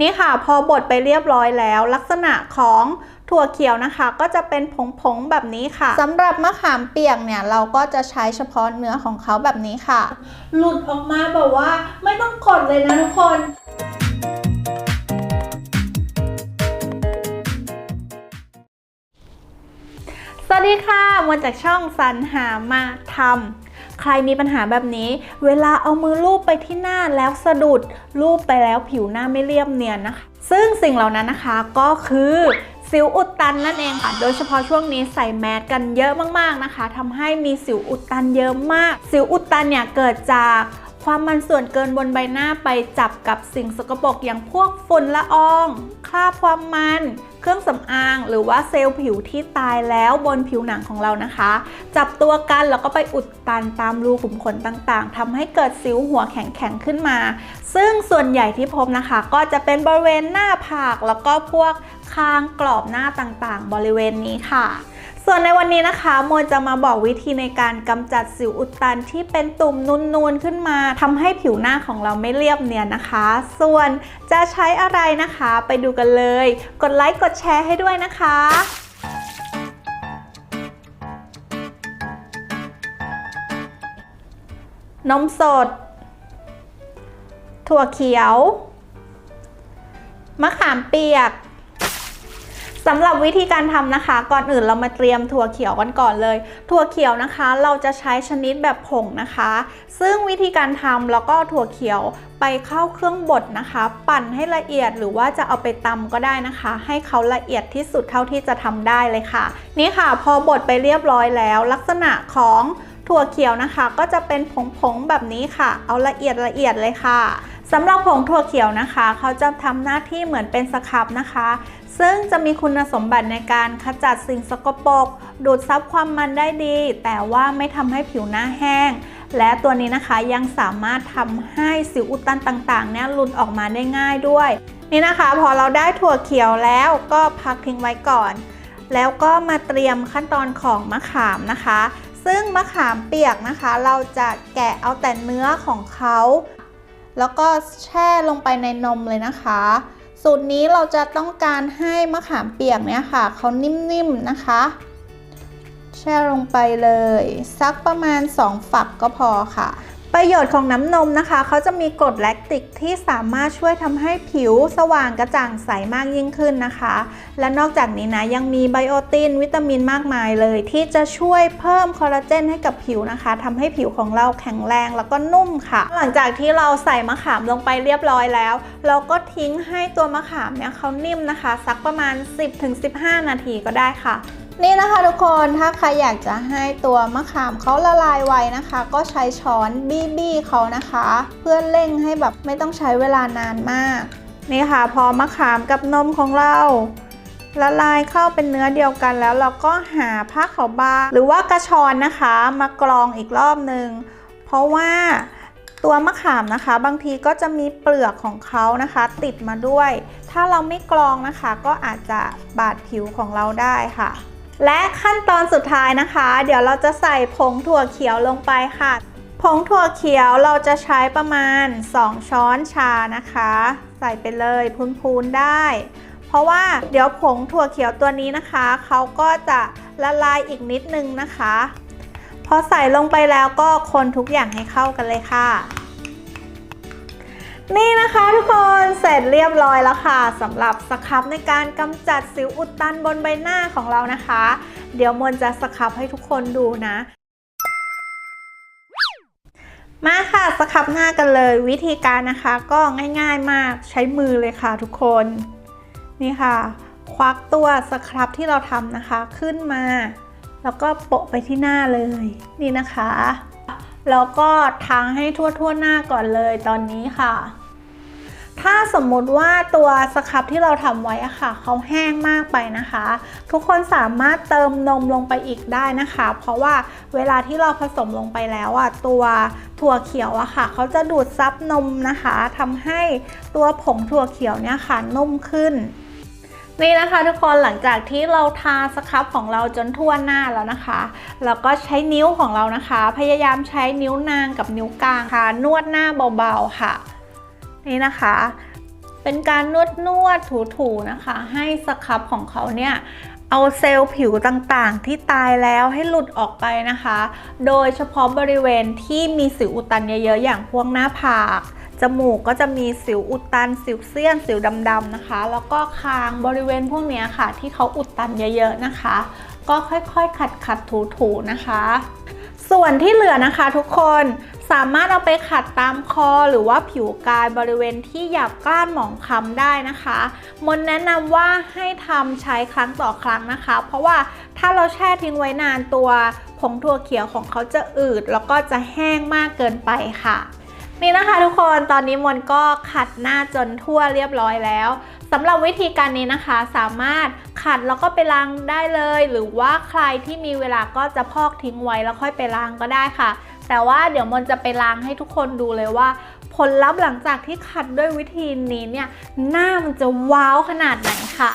นี่ค่ะพอบดไปเรียบร้อยแล้ว ลักษณะของถั่วเขียวนะคะ ก็จะเป็นผงๆแบบนี้ค่ะสำหรับมะขามเปียกเนี่ย เราก็จะใช้เฉพาะเนื้อของเขาแบบนี้ค่ะ หลุดออกมาแบบว่าไม่ต้องกดเลยนะทุกคนสวัสดีค่ะมาจากช่องสรรหามาทำใค รมีปัญหาแบบนี้ เวลาเอามือลูบไปที่หน้าแล้วสะดุดลูบไปแล้วผิวหน้าไม่เรียบเนียนนะคะ ซึ่งสิ่งเหล่านั้นนะคะก็คือสิวอุดตันนั่นเองค่ะ โดยเฉพาะช่วงนี้ใส่แมสกันเยอะมากๆนะคะทำให้มีสิวอุดตันเยอะมาก สิวอุดตันเนี่ยเกิดจาก ความมันส่วนเกินบนใบหน้าไปจับกับสิ่งสกปรกอย่างพวกฝุ่นละออง คราบความมัน เครื่องสำอาง หรือว่าเซลล์ผิวที่ตายแล้วบนผิวหนังของเรานะคะ จับตัวกันแล้วก็ไปอุดตันตามรูขุมขนต่างๆทำให้เกิดสิวหัวแข็งๆขึ้นมา ซึ่งส่วนใหญ่ที่พบนะคะ ก็จะเป็นบริเวณหน้าผากแล้วก็พวกคางกรอบหน้าต่างๆ บริเวณนี้ค่ะ ส่วนในวันนี้นะคะโมจะมาบอกวิธีในการกำจัดสิวอุดตันที่เป็นตุ่มนูนๆขึ้นมาทำให้ผิวหน้าของเราไม่เรียบเนียนนะคะ ส่วนจะใช้อะไรนะคะ ไปดูกันเลย กดไลค์กดแชร์ให้ด้วยนะคะนมสด ถั่วเขียว มะขามเปียก สำหรับวิธีการทำนะคะ ก่อนอื่นเรามาเตรียมถั่วเขียวกันก่อนเลย ถั่วเขียวนะคะ เราจะใช้ชนิดแบบผงนะคะ ซึ่งวิธีการทำแล้วก็ถั่วเขียวไปเข้าเครื่องบดนะคะ ปั่นให้ละเอียดหรือว่าจะเอาไปตำก็ได้นะคะ ให้เขาละเอียดที่สุดเท่าที่จะทำได้เลยค่ะ นี่ค่ะ พอบดไปเรียบร้อยแล้ว ลักษณะของถั่วเขียวนะคะ ก็จะเป็นผงๆแบบนี้ค่ะ เอาละเอียดละเอียดเลยค่ะ สำหรับผงถั่วเขียวนะคะ เขาจะทำหน้าที่เหมือนเป็นสครับนะคะ ซึ่งจะมีคุณสมบัติในการขจัดสิ่งสกปรกดูดซับความมันได้ดี แต่ว่าไม่ทำให้ผิวหน้าแห้ง และตัวนี้นะคะยังสามารถทำให้สิวอุดตันต่างๆเนี่ยหลุดออกมาได้ง่ายด้วย นี่นะคะ พอเราได้ถั่วเขียวแล้วก็พักทิ้งไว้ก่อน แล้วก็มาเตรียมขั้นตอนของมะขามนะคะ ซึ่งมะขามเปียกนะคะ เราจะแกะเอาแต่เนื้อของเขา แล้วก็แช่ลงไปในนมเลยนะคะ สูตรนี้เราจะต้องการให้มะขามเปียกเนี่ยค่ะเขานิ่มๆนะคะ แช่ลงไปเลย สักประมาณ 2 ฝักก็พอค่ะ ประโยชน์ของน้ำนมนะคะเขาจะมีกรดแลคติกที่สามารถช่วยทำให้ผิวสว่างกระจ่างใสมากยิ่งขึ้นนะคะ และนอกจากนี้นะยังมีไบโอตินวิตามินมากมายเลย ที่จะช่วยเพิ่มคอลลาเจนให้กับผิวนะคะทำให้ผิวของเราแข็งแรงแล้วก็นุ่มค่ะ หลังจากที่เราใส่มะขามลงไปเรียบร้อยแล้ว เราก็ทิ้งให้ตัวมะขามเนี่ยเขานิ่มนะคะ สักประมาณ 10-15 นาทีก็ได้ค่ะ นี่นะคะทุกคนถ้าใครอยากจะให้ตัวมะขามเขาละลายไวนะคะ ก็ใช้ช้อนบี้บี้เขานะคะ เพื่อเร่งให้แบบไม่ต้องใช้เวลานานมาก นี่ค่ะ พอมะขามกับนมของเราละลายเข้าเป็นเนื้อเดียวกันแล้วเราก็หาผ้าขาวบางหรือว่ากระชอนนะคะ มากรองอีกรอบหนึ่งเพราะว่าตัวมะขามนะคะ บางทีก็จะมีเปลือกของเขานะคะ ติดมาด้วย ถ้าเราไม่กรองนะคะ ก็อาจจะบาดผิวของเราได้ค่ะ และขั้นตอนสุดท้ายนะคะ เดี๋ยวเราจะใส่ผงถั่วเขียวลงไปค่ะ ผงถั่วเขียวเราจะใช้ประมาณ 2 ช้อนชานะคะ ใส่ไปเลยพูนๆได้ เพราะว่าเดี๋ยวผงถั่วเขียวตัวนี้นะคะเขาก็จะละลายอีกนิดนึงนะคะ พอใส่ลงไปแล้วก็คนทุกอย่างให้เข้ากันเลยค่ะ นี่นะคะทุกคนเสร็จเรียบร้อยแล้วค่ะสำหรับสครับในการกำจัดสิวอุดตันบนใบหน้าของเรานะคะ เดี๋ยวมนจะสครับให้ทุกคนดูนะ มาค่ะสครับหน้ากันเลยวิธีการนะคะก็ง่ายๆมากใช้มือเลยค่ะทุกคน นี่ค่ะ ควักตัวสครับที่เราทำนะคะขึ้นมา แล้วก็โปะไปที่หน้าเลย นี่นะคะ แล้วก็ทางให้ทั่วๆหน้าก่อนเลยตอนนี้ค่ะ ถ้าสมมุติว่าตัวสครับที่เราทำไว้อะค่ะเขาแห้งมากไปนะคะ ทุกคนสามารถเติมนมลงไปอีกได้นะคะ เพราะว่าเวลาที่เราผสมลงไปแล้วอะตัวถั่วเขียวอะค่ะเขาจะดูดซับนมนะคะทำให้ตัวผงถั่วเขียวเนี่ยค่ะนุ่มขึ้น นี่นะคะทุกคนหลังจากที่เราทาสครับของเราจนทั่วหน้าแล้วนะคะแล้วก็ใช้นิ้วของเรานะคะ พยายามใช้นิ้วนางกับนิ้วกลางค่ะ นวดหน้าเบาๆค่ะ นี่นะคะ เป็นการนวดนวดถูถูๆนะคะ ให้สครับของเขาเนี่ยเอาเซลล์ผิวต่างๆ ที่ตายแล้วให้หลุดออกไปนะคะ โดยเฉพาะบริเวณที่มีสิวอุดตันเยอะๆอย่างพวกหน้าผาก จมูกก็จะมีสิวอุดตัน สิวเซียน สิวดำๆนะคะ แล้วก็คางบริเวณพวกนี้ค่ะ ที่เขาอุดตันเยอะๆนะคะ ก็ค่อยๆขัดๆถูๆนะคะ ส่วนที่เหลือนะคะทุกคนสามารถเอาไปขัดตามคอหรือว่าผิวกายบริเวณที่หยาบกร้านหมองคล้ำได้นะคะมนแนะนำว่าให้ทำใช้ครั้งต่อครั้งนะคะ เพราะว่าถ้าเราแช่ทิ้งไว้นานตัวผงถั่วเขียวของเขาจะอืด แล้วก็จะแห้งมากเกินไปค่ะ นี่นะคะทุกคนตอนนี้มนก็ขัดหน้าจนทั่วเรียบร้อยแล้วสำหรับวิธีการนี้นะคะสามารถขัดแล้วก็ไปล้างได้เลย หรือว่าใครที่มีเวลาก็จะพอกทิ้งไว้แล้วค่อยไปล้างก็ได้ค่ะ แต่ว่าเดี๋ยวมนจะไปล้างให้ทุกคนดูเลยว่า ผลลัพธ์หลังจากที่ขัดด้วยวิธีนี้เนี่ยหน้ามันจะว้าวขนาดไหนค่ะ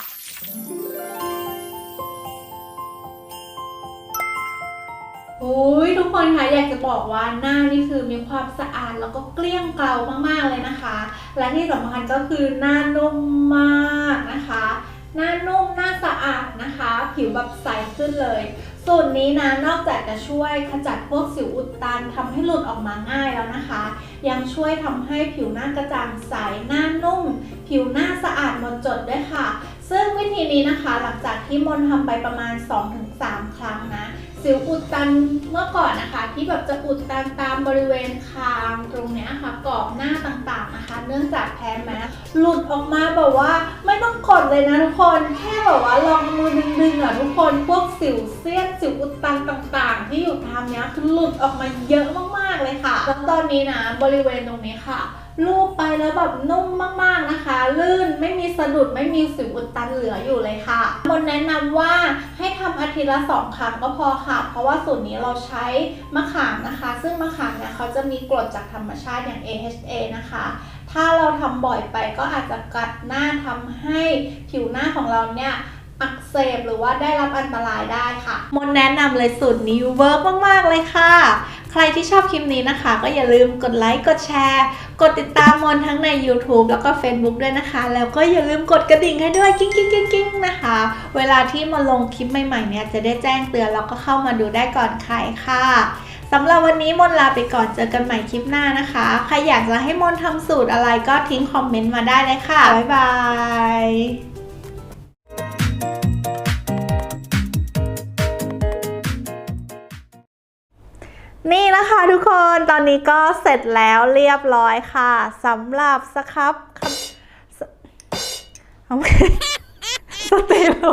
ยทุกคนคะอยากจะบอกว่าหน้านี่คือมีความสะอาดแล้วก็เกลี้ยงเกลามากๆเลยนะคะ และที่สำคัญก็คือหน้านุ่มมากนะคะ หน้านุ่มหน้าสะอาดนะคะ ผิวแบบใสขึ้นเลยสูตรนี้นะนอกจากจะช่วยขจัดพวกสิวอุดตันทำให้หลุดออกมาง่ายแล้วนะคะ ยังช่วยทำให้ผิวหน้ากระจ่างใสหน้านุ่ม ผิวหน้าสะอาดหมดจดด้วยค่ะ ซึ่งวิธีนี้นะคะหลังจากที่มนทำไปประมาณ 2-3 ครั้งนะ สิวอุดตันเมื่อก่อนนะคะ ที่แบบจะอุดตันตามบริเวณคางตรงเนี้ยค่ะกรอบหน้าต่างๆนะคะ เนื่องจากแพ้แมสหลุดออกมาแบบว่าไม่ต้องกดเลยนะทุกคนแค่แบบว่าลองมือดึงๆอะทุกคนพวกสิวเสี้ยนสิวอุดตันต่างๆ ที่อยู่ตามเนี้ยคือหลุดออกมาเยอะมากๆเลยค่ะแล้วตอนนี้นะบริเวณตรงนี้ค่ะ ลูบไปแล้วแบบนุ่มมากๆนะคะ ลื่นไม่มีสะดุดไม่มีสิวอุดตันเหลืออยู่เลยค่ะมนแนะนำว่าให้ทำอาทิตย์ละสองครั้งก็พอค่ะ เพราะว่าสูตรนี้เราใช้มะขามนะคะ ซึ่งมะขามเนี่ยเขาจะมีกรดจากธรรมชาติอย่าง AHA นะคะ ถ้าเราทำบ่อยไปก็อาจจะกัดหน้าทำให้ผิวหน้าของเราเนี่ยอักเสบหรือว่าได้รับอันตรายได้ค่ะ มนแนะนำเลยสูตรนี้เวิร์กมาก ๆ เลยค่ะ ใครที่ชอบคลิปนี้นะคะ ก็อย่าลืมกดไลค์กดแชร์ กดติดตามมนทั้งใน YouTube แล้วก็ Facebook ด้วยนะคะ แล้วก็อย่าลืมกดกระดิ่งให้ด้วยกิ้งกิ้งกิ้งกิ้งนะคะ เวลาที่มาลงคลิปใหม่ๆเนี่ยจะได้แจ้งเตือนแล้วก็เข้ามาดูได้ก่อนใครค่ะสำหรับวันนี้มนลาไปก่อนเจอกันใหม่คลิปหน้านะคะ ใครอยากจะให้มนทำสูตรอะไรก็ทิ้งคอมเมนต์มาได้เลยค่ะ บ๊ายบาย นี่นะคะทุกคนตอนนี้ก็เสร็จแล้วเรียบร้อยค่ะสำหรับสครับสเตล